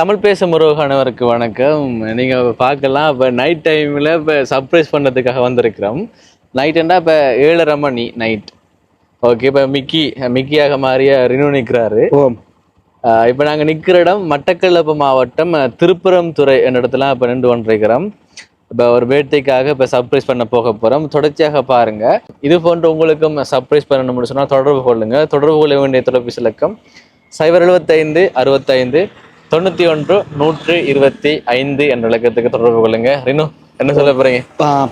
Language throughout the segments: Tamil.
தமிழ் பேசும் உறவுகானவருக்கு வணக்கம். நீங்க பார்க்கலாம். இப்போ நைட் டைம்ல இப்போ சர்ப்ரைஸ் பண்ணதுக்காக வந்திருக்கிறோம். நைட்டுண்டா இப்போ ஏழரை மணி நைட் ஓகே இப்போ மிக்கி மிக்கியாக மாறிய ரினு நிற்கிறாரு இப்போ நாங்கள் நிற்கிற இடம் மட்டக்களப்பு மாவட்டம் அஹ், திருப்புறம்துறை என்ற இடத்துல இப்போ நின்று கொண்டிருக்கிறோம். இப்போ ஒரு பேர்த்டேக்காக இப்போ சர்ப்ரைஸ் பண்ண போக போகிறோம் தொடர்ச்சியாக பாருங்க. இது போன்ற உங்களுக்கும் சர்ப்ரைஸ் பண்ணணும்னு சொன்னால் தொடர்பு கொள்ளுங்க. தொடர்பு கொள்ள வேண்டிய தொலைபேசி இலக்கம் சைபர் எழுபத்தைந்து அறுபத்தைந்து தொண்ணூற்றி ஒன்று நூற்று இருபத்தி ஐந்து என்ற இலக்கத்துக்கு தொடர்பு கொள்ளுங்க. ரினு என்ன சொல்ல போறீங்க?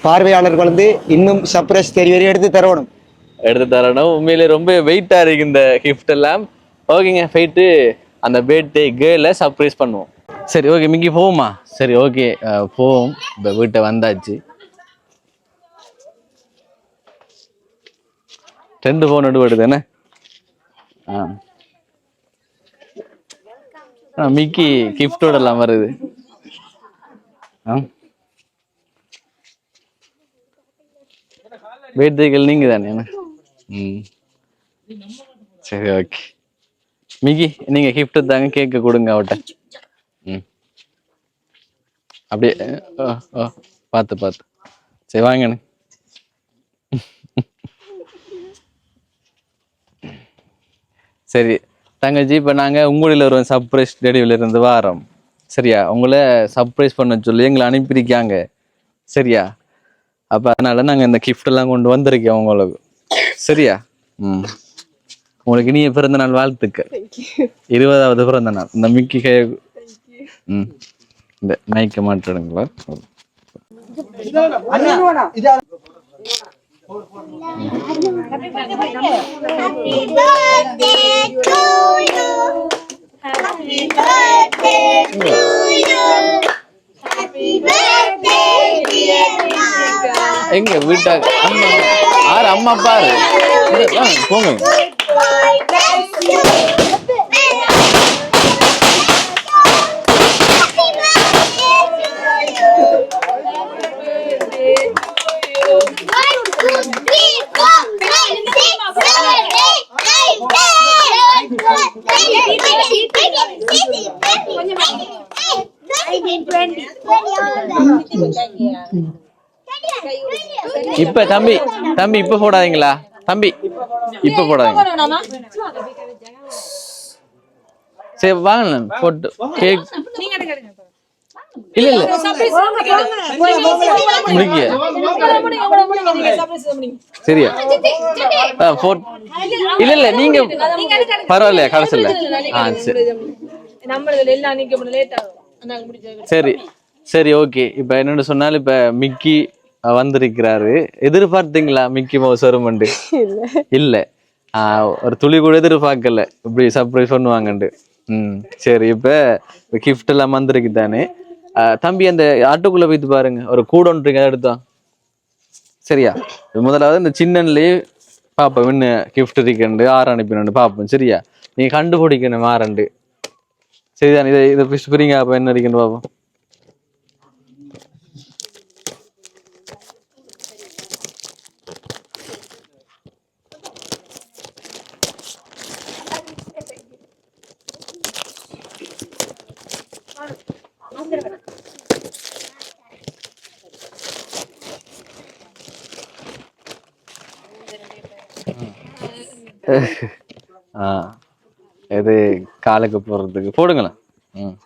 பார்வையாளர்கள் வந்து இன்னும் சர்ப்ரைஸ் தெரியவரை எடுத்து தரணும். எடுத்து தரணும். உண்மையிலே ரொம்ப வெயிட்டாக இருக்கு இந்த gift எல்லாம். ஓகேங்க போயிட்டு அந்த பர்த்டே கேர்ளை சர்ப்ரைஸ் பண்ணுவோம். சரி ஓகே மிக்கி போவோமா? சரி ஓகே போவோம். இப்போ வீட்டை வந்தாச்சு. ரெண்டு ஃபோன் எடுபடுது என்ன? ஆ ஆ, மிக்கி கிஃப்டோட எல்லாம் வருது. பர்த்டேகள் நீங்க தானே என்ன ம். சரி ஓகே. மிகி நீங்க கிஃப்ட் தாங்க கேக்க கொடுங்க அவட்ட ம். அப்படியே பார்த்து பார்த்து. சரி வாங்கண்ணே சரி தங்கச்சி இப்போ நாங்கள் உங்களில் ஒரு சர்ப்ரைஸ் டெலிவரியில இருந்து வாரோம் சரியா? உங்களை சர்ப்ரைஸ் பண்ண சொல்லி எங்களை அனுப்பியிருக்காங்க. சரியா? அப்போ அதனால நாங்கள் இந்த எல்லாம் கொண்டு வந்திருக்கோம் உங்களுக்கு. சரியா? ம். உங்களுக்கு இனிய பிறந்த நாள் வாழ்த்துக்கள் இருபதாவது பிறந்த நாள் இந்த மிக்கி கை ம். இந்த மைக்க மாட்டிடுங்களா Happy birthday to you. Happy birthday to you. Happy birthday, dear. எங்க வீட்டாக அம்மா ஆறு அம்மா பாரு போங்க இப்ப தம்பி தம்பி இப்ப போடாதீங்களா? தம்பி இப்ப போடாதீங்க. சரி வாங்க போட்டு கேக் இல்ல இல்ல. முடிக்க சரியா? ஆ, இல்ல இல்ல நீங்க பரவாயில்லையா கடைசியில்? ஆ சரி. சரி சரி ஓகே. இப்ப என்னென்னு சொன்னால் இப்ப மிக்கி வந்திருக்கிறாரு. எதிர்பார்த்தீங்களா மிக்கி மவுஸ் வருமெண்டு இல்ல. ஆஹ், ஒரு துளி கூட எதிர்பார்க்கல. இப்படி சர்ப்ரைஸ் பண்ணுவாங்கண்டு. ம் சரி இப்ப கிஃப்ட் எல்லாம் வந்திருக்கு தானே. தம்பி அந்த ஆட்டோக்குள்ள போயிட்டு பாருங்க. ஒரு கூட ஒன்று எடுத்தோம் சரியா? முதலாவது இந்த சின்னன்லயே பாப்போம் என்ன கிஃப்ட் இருக்குண்டு ஆறு அனுப்பினு பாப்போம் சரியா? நீங்க கண்டுபிடிக்கணும் ஆரண்டு சரிதான்? இதை இதை பிடிச்சி பிரிங்க அப்ப என்ன இருக்குன்னு பாப்போம் ஆ இது காலுக்கு போடுறதுக்கு போடுங்களேன். ம்.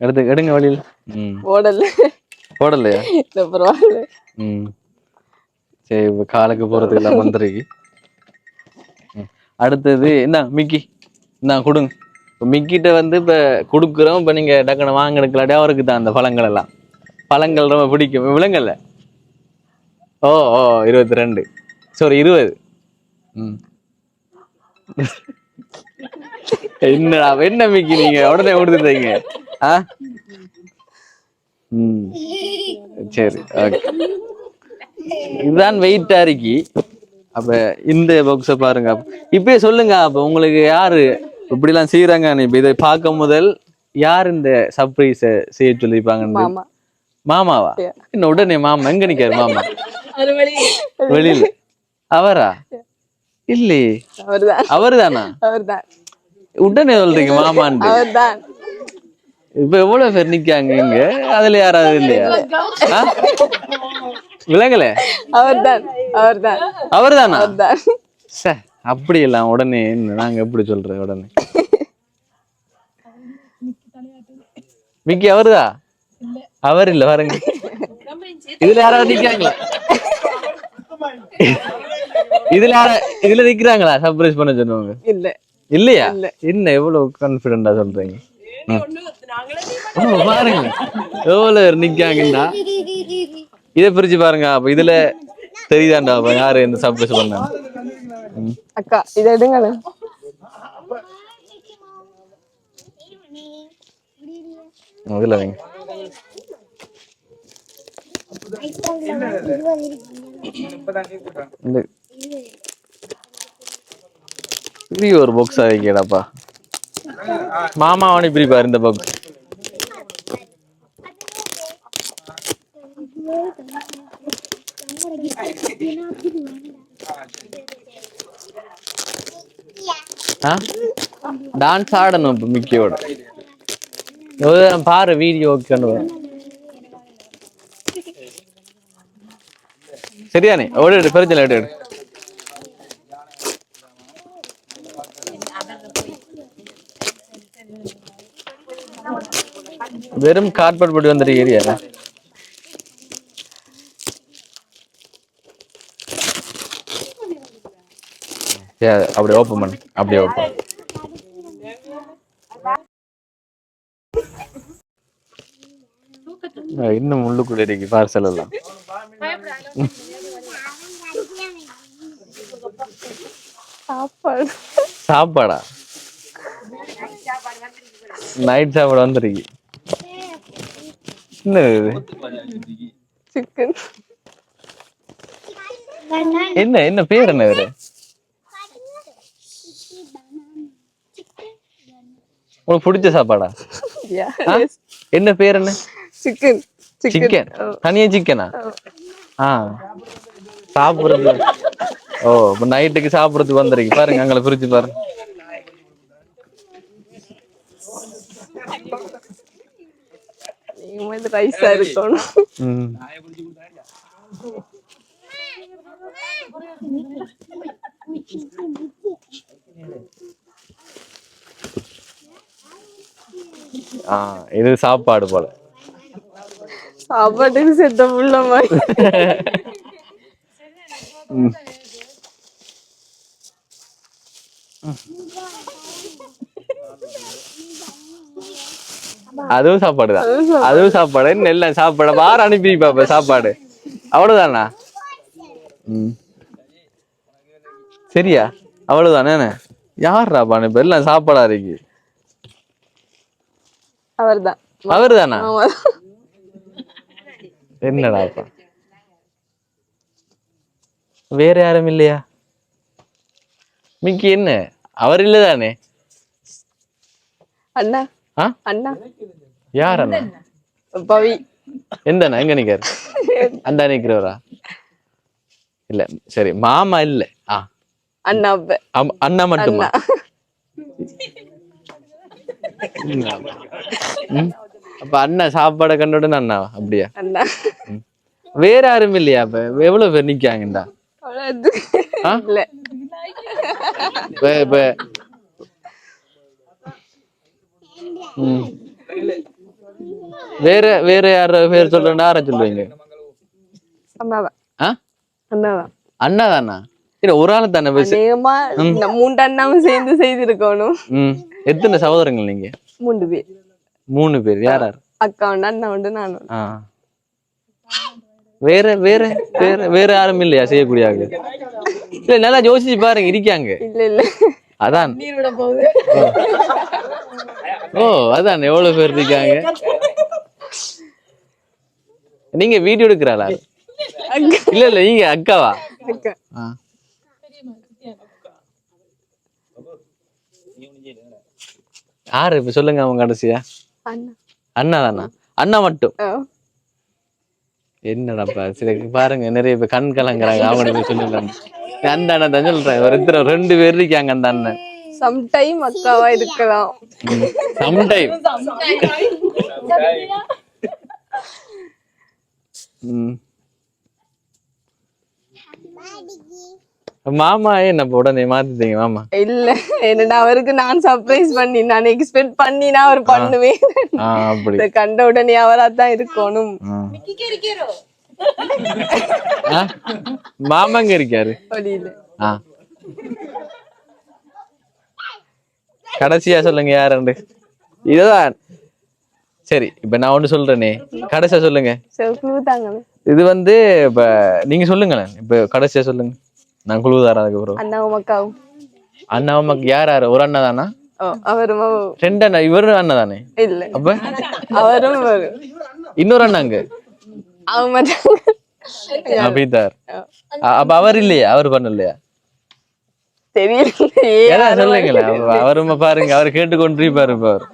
எடுத்து எடுங்க வழியில். ம். ஓடல போடலையா? பரவாயில்ல. ம். சரி இப்போ காலுக்கு போகிறதுக்கு எல்லாம் வந்துருக்கு. அடுத்தது என்ன மிக்கி. என்ன கொடுங்க. இப்போ மிக்கிட்ட வந்து இப்போ கொடுக்குறோம். இப்போ நீங்கள் டக்குனு வாங்க எடுக்கலாட்டி அவருக்கு தான் அந்த பழங்கள் எல்லாம். பழங்கள் ரொம்ப பிடிக்கும். விலங்கல்ல? ஓ ஓ இருபத்தி ரெண்டு. சாரி இருபது. என்னடா என்ன மிக்கி நீங்க? உடனே கொடுத்துட்டீங்க ஆ? ம். சரி ஓகே. இதுதான் வெயிட்டா இருக்கி. அப்ப இந்த பாக்ஸ பாருங்க. இப்பயே சொல்லுங்க அப்ப உங்களுக்கு யாரு இப்படிலாம் செய்யறாங்க இப்ப இதை பார்க்கும் முதல் யார் இந்த சர்ப்ரைஸ செய்ய சொல்லிருப்பாங்கன்னு மாமா. மாமாவா? என்ன உடனே மாமா எங்க நிக்காரு மாமா? வெளியில. அவரா? இல்லையே அவர்தான். அவருதானா? அவர்தான். உடனே சொல்றீங்க மாமான்ட்டு. அவர்தான். இப்ப எவ்வளவு பேர் நிக்காங்க இங்க? அதுல யாராவது இல்லையா? ஆ? விலங்கல அவர்தான். அவர்தான். அவர்தானா? அப்படி எல்லாம் உடனே என்ன? நாங்க எப்படி சொல்றது உடனே? மிக்கி அவருதா? அவர் இல்ல பாருங்க. இதுல யாராவது நிக்காங்களா இதுல இதுல நிக்கிறாங்களா? சர்ப்ரைஸ் பண்ண சொன்னவங்க. இல்ல. இல்லையா? என்ன எவ்வளவு கான்பிடண்டா சொல்றீங்க? பாருங்க எவ்வளவு பேர் நிக்காங்கடா இதை பிரிச்சு பாருங்க. அப்ப இதுல தெரியுதாண்டா? அப்ப யாரு இந்த சர்ப்ரைஸ் பண்ண? அக்கா இதை எடுங்களேன் இதுல வைங்க. இந்த இப்படி ஒரு பாக்ஸ் வைக்கடாப்பா. மாமா அவனை இப்படி பாரு இந்த பாக்ஸ் டான்ஸ் ஆடணும் இப்ப மிக்கியோட. பாரு வீடியோ கண்டு சரியானே ஓடு எடு பிரச்சனை எடு வெறும் கார்பெட் போட்டு வந்துட்டு ஏரியா அப்படி ஓப்பன் பண்ணு. அப்படியே ஓப்பன் இன்னும் உள்ளுக்குள்ள இருக்கு பார்சல் எல்லாம். சாப்பாடு. சாப்பாடா? நைட் சாப்பாடு வந்துருக்கு. சிக்கன் என்ன என்ன பேர் என்ன இவரு உனக்கு பிடிச்ச சாப்பாடா? என்ன பேர் என்ன? சிக்கன் சிக்கன் தனியா சிக்கனா ஆ. சாப்பிடுறது. ஓ நைட்டுக்கு சாப்பிடுறதுக்கு வந்திருக்கு பாருங்க அங்களை பிரிச்சு பாருங்க. நீங்க வந்து ரைஸா இருக்கணும் இது சாப்பாடு போல சாப்பாட்டுக்கு செத்த புள்ள மாதிரி அதுவும் சாப்பாடு தான் அதுவும் சாப்பாடு. எல்லாம் சாப்பாடு வார அனுப்பி பாப்ப சாப்பாடு. அவ்வளவுதானா? சரியா? அவ்வளவுதானே யார்ரா இப்ப எல்லாம் சாப்பாடா இருக்கு அவர்தான்? அவருதானா என்னடாப்பா வேற யாரும் இல்லையா? மிக்கி என்ன? அவர் இல்லதானே? அண்ணா. ஆ? அண்ணா. யார் அண்ணா பவி. எந்த அண்ணா எங்க நிக்காரு அந்த நிக்கிறவரா இல்ல சரி மாமா இல்ல. ஆ. அண்ணா அண்ணா மட்டுமா. அப்ப அண்ணா சாப்பாடை கண்டோட அண்ணா அப்படியா? வேற யாரும் இல்லையா அப்ப? எவ்வளவு பேர் நிக்காங்கடா இப்ப. வேற வேற யார பேர் சொல்றேன்டா யார அண்ணாதான் அண்ணா தானா இல்ல ஒரு ஆள் தானே பேசு. மூன்று அண்ணாவும் சேர்ந்து செய்திருக்கணும். ம். எத்தனை சகோதரங்கள் நீங்க? மூன்று பேர். மூணு பேர். யார் யார்? அக்கா உண்டு அண்ணா உண்டு நான் உண்டு ஆ. வேற வேற வேற வேற யாரும் இல்லையா செய்யக்கூடிய ஆளு? இல்ல நல்லா யோசிச்சு பாருங்க இருக்காங்க. இல்ல இல்ல. அதான். ஓ அதான். எவ்வளவு பேர் இருக்காங்க? நீங்க வீடியோ எடுக்கிறாளா? இல்ல இல்ல நீங்க அக்காவா. யாரு? இப்ப சொல்லுங்க அவங்க கடைசியா. அண்ணா. அண்ணா தானா? அண்ணா மட்டும். என்னடாப்பா சரி பாருங்க நிறைய பேர் கண் கலங்குறாங்க அவங்க போய் சொல்லிடலாம். அந்த அண்ணன் தான் சொல்றேன் ஒரு இத்தனை ரெண்டு பேர் இருக்காங்க அந்த அண்ணன். சம்டைம் அக்காவா இருக்கலாம். சம்டைம். மாமா என்ன உடனே மாத்திட்டீங்க மாமா. இல்ல என்னடா அவருக்கு நான் சர்ப்ரைஸ் பண்ணி நான் எக்ஸ்பெக்ட் பண்ணி நான் அவர் பண்ணுவேன். கண்ட உடனே அவரா தான் இருக்கணும். ஆ. ஆ? மாமா எங்க இருக்காரு கடைசியா சொல்லுங்க யாருண்டு இதுதான். சரி இப்ப நான் ஒண்ணு சொல்றேனே. கடைசியா சொல்லுங்க. இது வந்து இப்ப நீங்க சொல்லுங்களேன். இப்ப கடைசியா சொல்லுங்க. நான் குழு தரேன் அதுக்கப்புறம் அண்ணாவும் அக்காவும் யார் யாரு? ஒரு அண்ணா தானா? அவரும் ரெண்டு அண்ணா இவரு அண்ணா தானே? இல்ல. அப்ப? அவரும் இன்னொரு அண்ணாங்க அவங்க அபிதார். அப்ப அவர் இல்லையா? அவர் பண்ணலையா? தெரியலையே ஏதாவது சொல்லுங்களேன் அவ- அவரும் பாருங்க அவர் கேட்டு கொண்டிருப்பாரு இப்ப அவர்.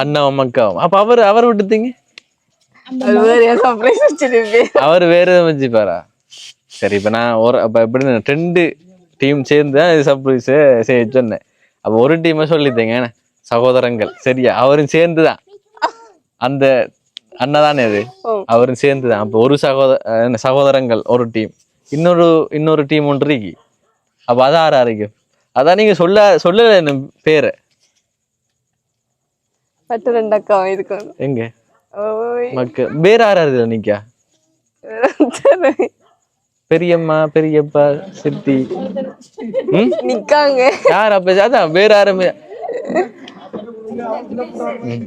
அண்ணாவும் அக்காவும் அப்ப அவர் அவர் விட்டுத்தீங்க அவர் வேற எதுவும் வச்சுப்பாரா? சரி இப்ப நான் ஒரு அப்ப எப்படி ரெண்டு டீம் சேர்ந்து தான் சர்ப்ரைஸ் செய்ய சொன்னேன். அப்ப ஒரு டீமை சொல்லிட்டேங்க என்ன, சகோதரங்கள். சரியா? அவரும் சேர்ந்து தான். அந்த அண்ணா தானே அது. அவரும் சேர்ந்து தான் அப்போ ஒரு சகோதர சகோதரங்கள் ஒரு டீம் இன்னொரு இன்னொரு டீம் ஒன்று இருக்கு. அப்ப அது ஆறு ஆறிக்கும் அதான் நீங்க சொல்ல சொல்லல என்ன பேரை? பட்டு ரெண்டு அக்காவும் இருக்கணும் எங்க? மக்க வேற ஆறு ஆறு நிக்கா. பெரியம்மா பெரியப்பா சித்தி. நிக்காங்க. யார் அப்ப அதான் யாருமே ம்.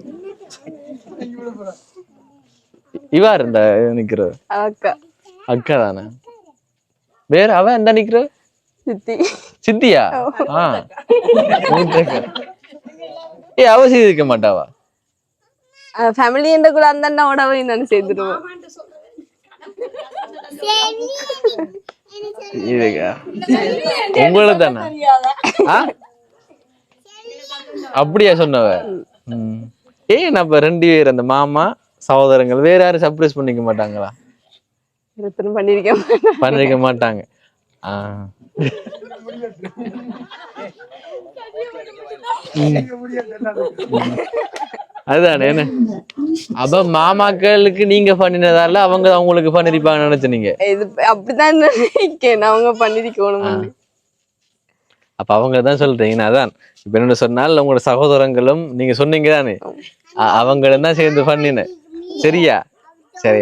இவா இருந்தா நிக்கிற அக்கா. அக்கா தானே? வேற அவ எந்த நிக்கிற சித்தி. சித்தியா? ஆ. ஏ அவ செய்திருக்க மாட்டாவா ஃபேமிலி என்ற கூட அந்த அண்ணாவோடவே நான் சேர்த்துடுவோம் இதுக்கா? உங்களுக்கு தானே? அப்படியா சொன்னவ. ஏன் நம்ம ரெண்டு பேர் அந்த மாமா சகோதரங்கள் வேற யாரும் சர்ப்ரைஸ் பண்ணிக்க மாட்டாங்களா? பண்ணிருக்கேன் பண்ணிருக்க மாட்டாங்க. அதுதானே என்ன? அப்ப மாமாக்களுக்கு நீங்க பண்ணினதால அவங்க அவங்களுக்கு பண்ணிருப்பாங்க நினைச்சீங்க இது அப்படிதான் நினைக்கிறேன் அவங்க பண்ணிருக்கணும். அப்ப அவங்க தான் சொல்றீங்க அதான். இப்ப என்ன சொன்னால் உங்களோட சகோதரங்களும் நீங்க சொன்னீங்க தானே அவங்களும் தான் சேர்ந்து பண்ணினேன். சரியா? சரி.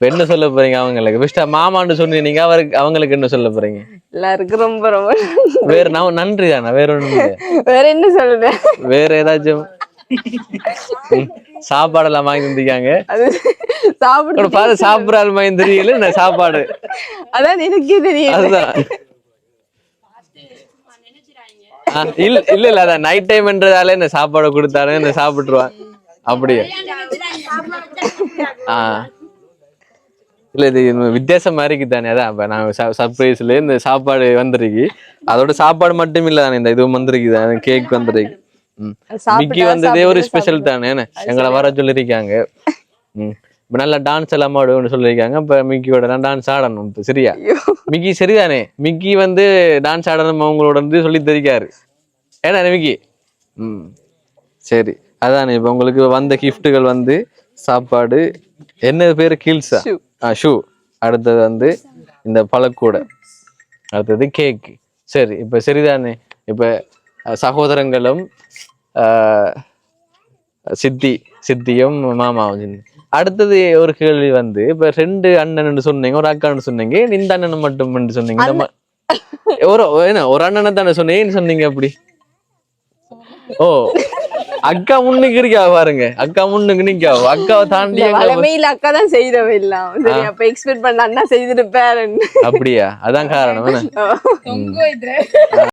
என்ன சொல்ல போறீங்க அவங்களுக்கு? விஷ்டா மாமான்னு சொன்னீங்க அவருக்கு அவங்களுக்கு என்ன சொல்ல போறீங்க? எல்லாருக்கும் ரொம்ப ரொம்ப வேற நான் நன்றி தானே வேற இல்லையா? வேற என்ன சொல்றேன் வேற ஏதாச்சும்? ம், சாப்பாடெல்லாம் வாங்கி தந்திருக்காங்க. சாப்பிட்டு பாரு சாப்பிடாத மாதிரி தெரியல நான் சாப்பாடு? அதான் எனக்கே தெரியும் அதுதான். இல்ல இல்ல இல்ல அதான் நைட் டைம்ன்றதால இந்த சாப்பாடு கொடுத்தாலே இந்த சாப்பிட்டுருவான். அப்படியே? ஆ. இல்ல இது வித்தியாசம் மாதிரி தானே அதான். இப்ப நான் சர்ப்ரைஸ்ல இந்த சாப்பாடு வந்திருக்கு. அதோட சாப்பாடு மட்டும் இல்ல தானே இந்த இது வந்திருக்கு கேக் வந்திருக்கு. ம். மிக்கி வந்ததே ஒரு ஸ்பெஷல் தானே என்ன? எங்களை வர சொல்லியிருக்காங்க. ம். இப்ப நல்லா டான்ஸ் எல்லாம் ஆடுவோம்னு சொல்லியிருக்காங்க. இப்ப மிக்கியோட டான்ஸ் ஆடணும் இப்ப சரியா. மிக்கி சரிதானே? மிக்கி வந்து டான்ஸ் ஆடணும் அவங்களோட வந்து சொல்லி தெரிக்காரு ஏன்னா மிக்கி ம். சரி. அதானே இப்ப உங்களுக்கு வந்த கிஃப்ட்டுகள் வந்து சாப்பாடு என்ன பேரு கீல்ஸா. ஆ ஷூ. அடுத்தது வந்து இந்த பழக்கூடை. அடுத்தது கேக் சரி இப்ப சரிதானே. இப்ப சகோதரங்களும் சித்தி சித்தியும் மாமாவும். அடுத்தது ஒரு கேள்வி வந்து இப்ப ரெண்டு அண்ணன் சொன்னீங்க ஒரு அக்கான்னு சொன்னீங்க இந்த அண்ணன் மட்டும் சொன்னீங்க? ஒரு என்ன ஒரு அண்ணனை தானே சொன்னீங்க ஏன் சொன்னீங்க அப்படி? ஓ. அக்கா முன்னுக்கு இருக்கா பாருங்க. அக்கா முன்னுக்கு நிக்காவோ? அக்காவை தாண்டி வளமையில அக்கா தான் செய்தவ இல்லாம் சரி அப்ப எக்ஸ்பெக்ட் பண்ண அண்ணா செய்திருப்பாருன்னு அப்படியா? அதான் காரணம்